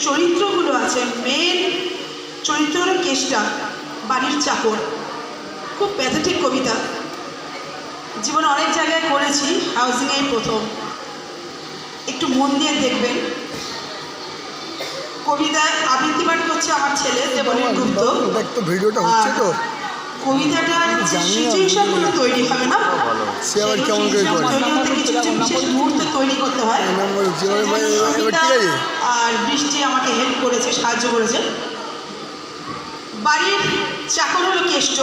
চরিত্রগুলো আছে মেন চরিত্র হলো কেষ্টা বাড়ির চাকর। খুব প্যাথেটিক কবিতা। জীবনে অনেক জায়গায় করেছি হাউজিংয়েই প্রথম। একটু মন দিয়ে দেখবেন। কবিতায় আবৃত্তি পাঠ করছে আমার ছেলে দেবলীন গুপ্ত। দেখ ভিডিওটা হচ্ছে তো। কবিতাটার সিচুয়েশনগুলো তৈরি হবে না। সে আবার কেমন করে করে? তৈরি কিছু কিছু বিশেষ মুহূর্ত তৈরি করতে হয়। ঠিক আছে? আর বৃষ্টি আমাকে হেল্প করেছে সাহায্য করেছে। বাড়ির চাকর হলো কেষ্ট।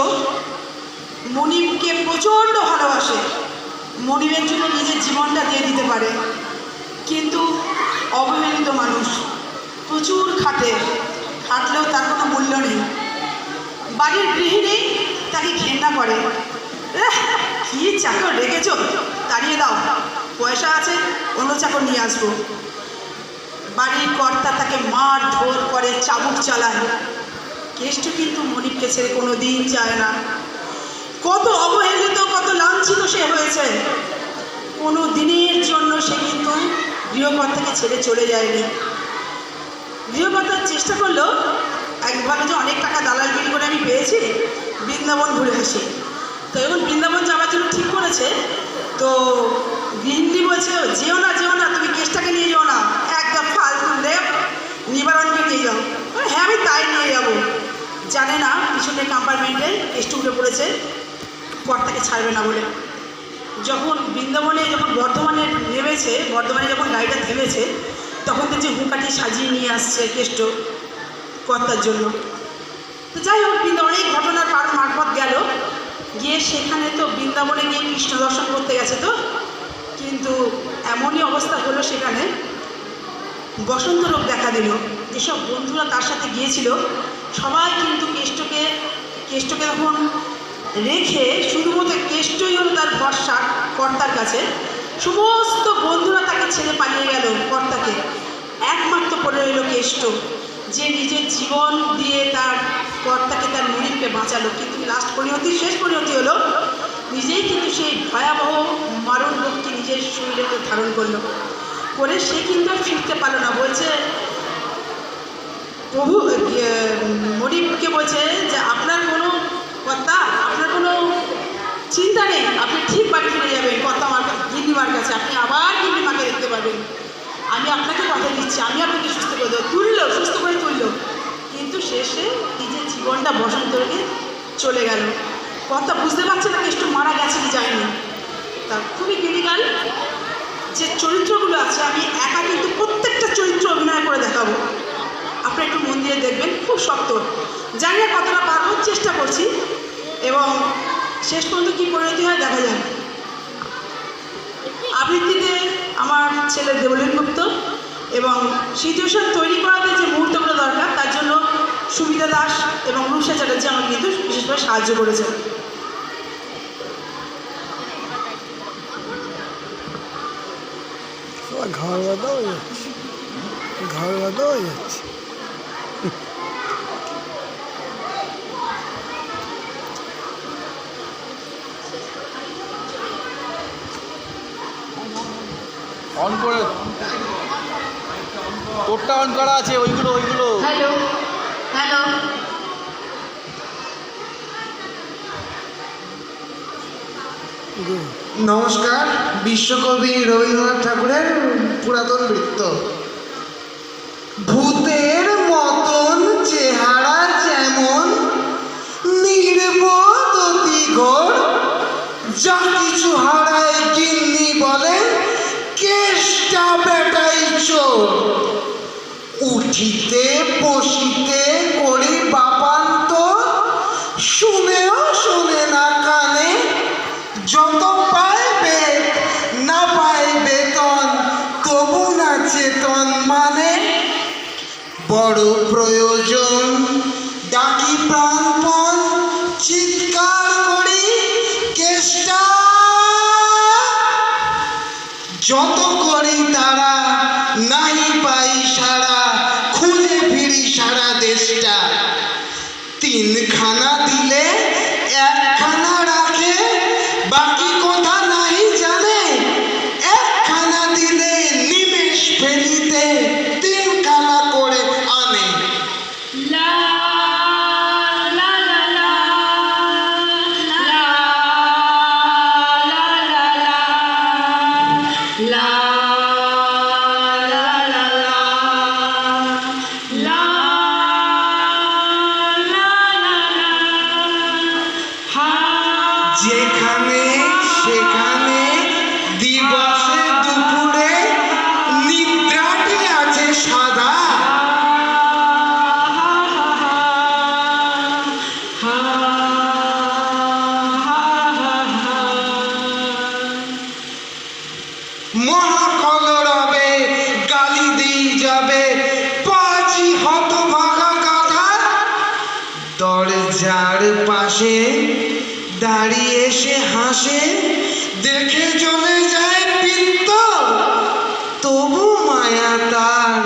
মনিবকে প্রচণ্ড ভালোবাসে। মনিবের জন্য নিজের জীবনটা দিয়ে দিতে পারে। কিন্তু অবহেলিত মানুষ প্রচুর খাটে। খাটলেও তার কোনো মূল্য নেই। বাড়ির গৃহিণী তাকে ঘেন্না করে। "এহ, কি চাকর রেখেছো? তাড়িয়ে দাও। পয়সা আছে অন্য চাকর নিয়ে আসব। বাড়ির কর্তা তাকে মার ধর করে, চাবুক চালায়। কেষ্ট কিন্তু মনিবকে ছেড়ে কোনো দিন যায় না। কত অবহেলিত, কত লাঞ্ছিত সে হয়েছে। কোনো দিনের জন্য সে কিন্তু গৃহকর্তাকে ছেড়ে চলে যায়নি। গৃহকর্তার চেষ্টা করল একভাবে যে অনেক টাকা দালালগিরি করে আমি পেয়েছি, বৃন্দাবন ঘুরে আসি। তো এখন বৃন্দাবন যাওয়ার জন্য ঠিক করেছে, তো গৃহিণী বলছে, যেও না যেও না, তুমি কেসটাকে নিয়ে যাও না একদম ফালতু লেপ নিবারণকে নিয়ে যাও বলে, হ্যাঁ আমি তাই নিয়ে যাব। জানে না পিছনের কম্পার্টমেন্টে উঠে পড়েছে কর্তাকে ছাড়বে না বলে। যখন বৃন্দাবনে যখন বর্ধমানে নেমেছে, বর্ধমানে যখন গাড়িটা থেমেছে, তখন দেখছি হুঁকাটি সাজিয়ে নিয়ে আসছে কেষ্ট কর্তার জন্য। তো যাই হোক, বৃন্দাবনে এই ঘটনার পার মারফত গেল। গিয়ে সেখানে তো বৃন্দাবনে গিয়ে কৃষ্ণ দর্শন করতে গেছে তো। কিন্তু এমনই অবস্থা হলো সেখানে। বসন্ত রোগ দেখা দিল। যেসব বন্ধুরা তার সাথে গিয়েছিল, সবাই কিন্তু কেষ্টকে কেষ্টকে তখন রেখে শুধুমাত্র কেষ্টই হলো তার ভরসা কর্তার কাছে। সমস্ত বন্ধুরা তাকে ছেড়ে পালিয়ে গেল কর্তাকে। একমাত্র পড়ে রইল কেষ্ট, যে নিজের জীবন দিয়ে তার কর্তাকে তার মনিবকে বাঁচালো। কিন্তু লাস্ট পরিণতি, শেষ পরিণতি হলো, নিজেই কিন্তু সেই ভয়াবহ মারণ রোগটি নিজের শরীরে ধারণ করল। করে সে কিন্তু ফিরতে পারল না। বলছে প্রভু মনিবকে বলছে যে আপনার কোনো কথা, আপনার কোনো চিন্তা নেই, আপনি ঠিক বাড়ি ফিরে যাবেন, কথা আমার গিন্নিমার কাছে, আপনি আবার গিন্নিমাকে দেখতে পাবেন আমি আপনাকে কথা দিচ্ছি, আমি আপনাকে সুস্থ করে দেবো, তুললো, সুস্থ করে তুললো। কিন্তু শেষে নিজের জীবনটা বসন্ত রেখে চলে গেল। কথা বুঝতে পারছে না একটু মারা গেছে কি যায়নি তা খুবই ক্রিটিক্যাল যে চরিত্রগুলো আছে, আমি একা কিন্তু প্রত্যেকটা চরিত্র অভিনয় করে দেখাবো। আপনি একটু মন দিয়ে দেখবেন, খুব শক্ত। জানি না কতটা পারব চেষ্টা করছি এবং শেষ পর্যন্ত কী পরিণতি হয় দেখা যাবে আবৃত্তিতে আমার ছেলে দেবলীন গুপ্ত এবং সিচুয়েশন তৈরি করাতে যে মুহূর্তগুলো দরকার, তার জন্য সুবিধা দাস এবং রূপসা চ্যাটার্জি আমাকে কিন্তু বিশেষভাবে সাহায্য করেছে হয়ে যাচ্ছে। ঘাড় বাঁধা হয়ে যাচ্ছে। অন করে তোরটা অন করা আছে ওইগুলো ওইগুলো। হ্যালো হ্যালো নমস্কার বিশ্বকবি রবীন্দ্রনাথ ঠাকুরের পুরাতন বৃত্ত। ভূতের মতন চেহারা উঠিতে বসিতে করি বাপান্ত শুনেও শুনে না কানে, যত পাইবে না পায় বেতন তবু না চেতন মানে। বড় প্রয়োজন, ডাকি প্রাণপণ চিৎকার করি কেষ্টা। যত করি তারা, নাই পাই সারা ফিরি সারা দেশটা। তিনখানা দিলে পাশে দাঁড়িয়ে সে হাসে, দেখে চলে যায় পিত্ত তবু মায়া তার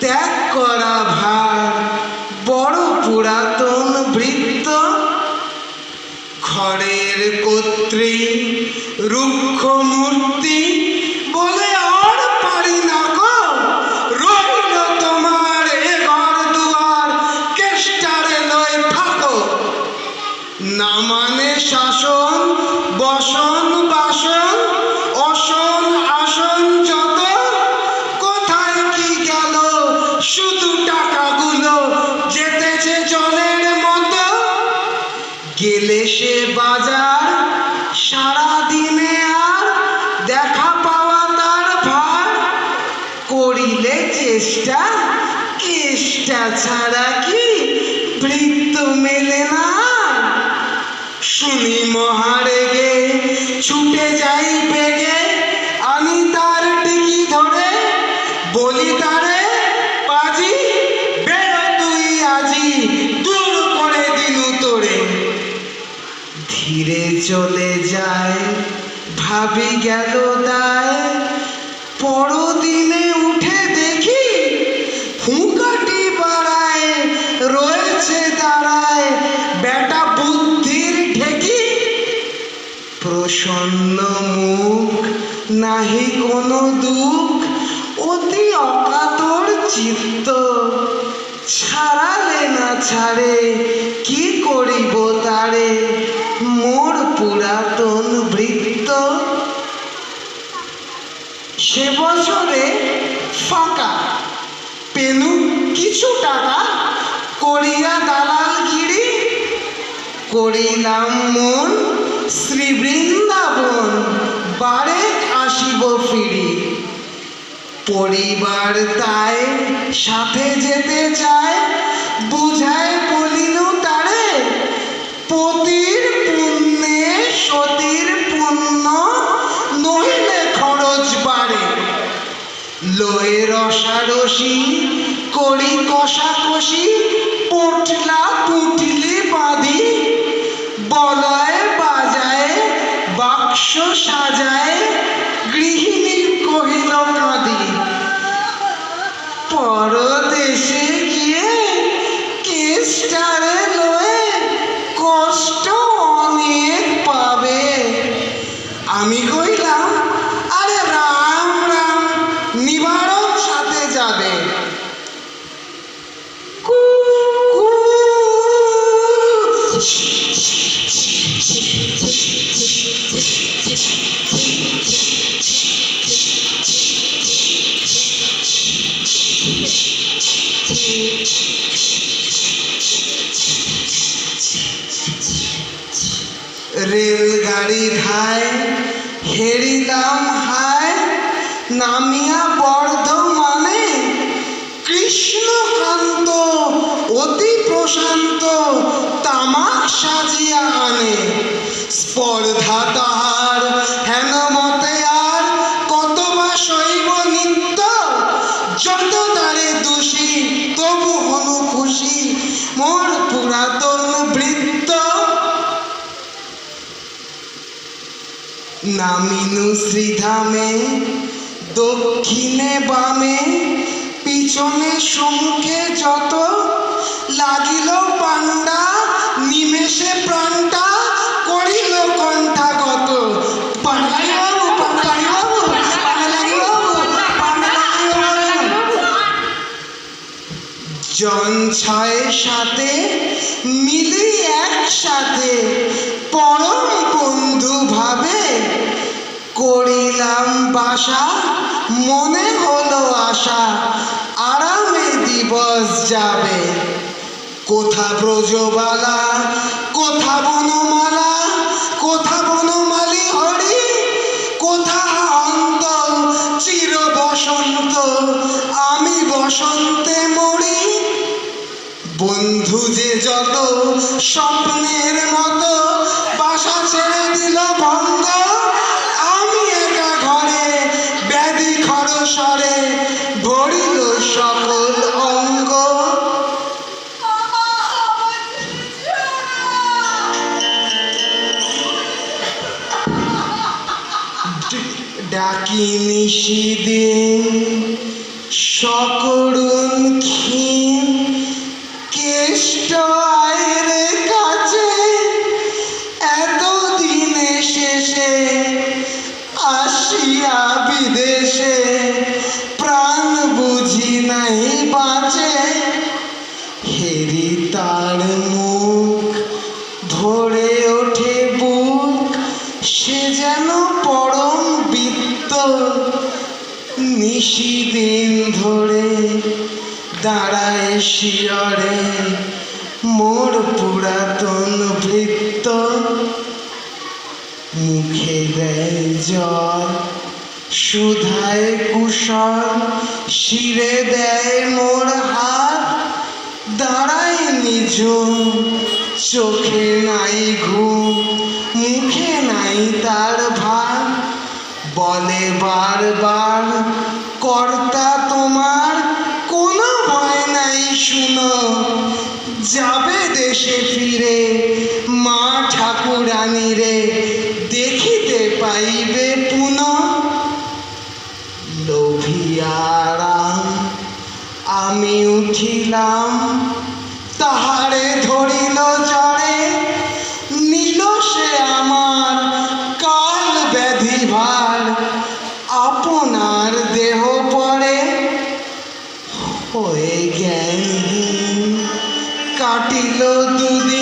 ত্যাগ করা ভার, বড় পুরাতন বৃত্ত। খড়ের কর্ত্রী রুক্ষ মূর্তি বাজার সারা দিনে আর দেখা পাওয়া তার ভার। করিলে চেষ্টা কেষ্টা ছাড়া নাহি কোনো দুঃখ, অতি অকাতর চিত্ত। ছাড়ালে না ছাড়ে, কি করিব তারে? মোর পুরাতন বৃত্ত। সে বছরে ফাঁকা, পেনু কিছু টাকা করিয়া দালালগিরি। করিলাম মন শ্রী বৃন্দাবন বারে আসিব ফিরি পরিবার তাই সাথে যেতে চায়, বুঝায় বলিল, তারে, পতির পুণ্যে সতীর পুণ্য নইলে খরচ বাড়ে। লয়ে রসারসি করি কষাকষি পটলা পুটলি বাঁধি। বলয় বাজায়, বাক্স সাজায় প্রশান্ত তামাক সাজিয়া আনে। স্পর্ধা তাহার হেন মতে আর কত বা শৈব নিত্য? যত তারে দোষী, তবু হনু খুশি মোর পুরাতন বৃত্ত। নামিনু শ্রীধামে, দক্ষিণে বামে, পিছনে সম্মুখে যত লাগিল পাণ্ডা, নিমেষে প্রাণটা করিল কণ্ঠাগত। পাণ্ডাই জন ছয় সাথে, মিলি একসাথে, পরম বন্ধু ভাবে করিলাম বাসা, মনে হলো আশা, আরামে দিবস যাবে। কোথা ব্রজবালা, কোথা বনমালা, কোথা বনমালি হরি, কোথা অন্ত চির বসন্ত, আমি বসন্তে মরি। বন্ধু যে যত স্বপ্নের মতো বাসা ছেড়ে দিল ভঙ্গ ডাকি নিশিদিন শিয়রে, মোর পুরাতন বৃত্ত মুখে দেয় জল সুধায় কুশল, শিরে দেয় মোর হাত। দাঁড়ায় নিঝুম, চোখে নাই ঘুম, মুখে নাই তার ভার। বলে বারবার, কর্তা তোমার শুনো যাবে দেশে ফিরে মা ঠাকুরানী রে দেখিতে পাইবে পুনঃ। লোভিয়ারা আমি উঠিলাম কাটিল দুদিন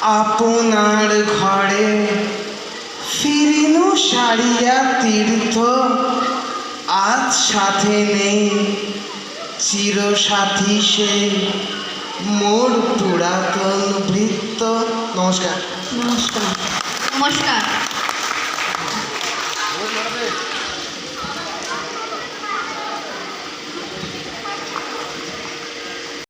আপনার ঘরে ফিরিনু সারিয়া তীর্থ, আজ সাথে নেই চিরসাথী সে। মোর পুরাতন বৃত্ত। নমস্কার। নমস্কার। নমস্কার।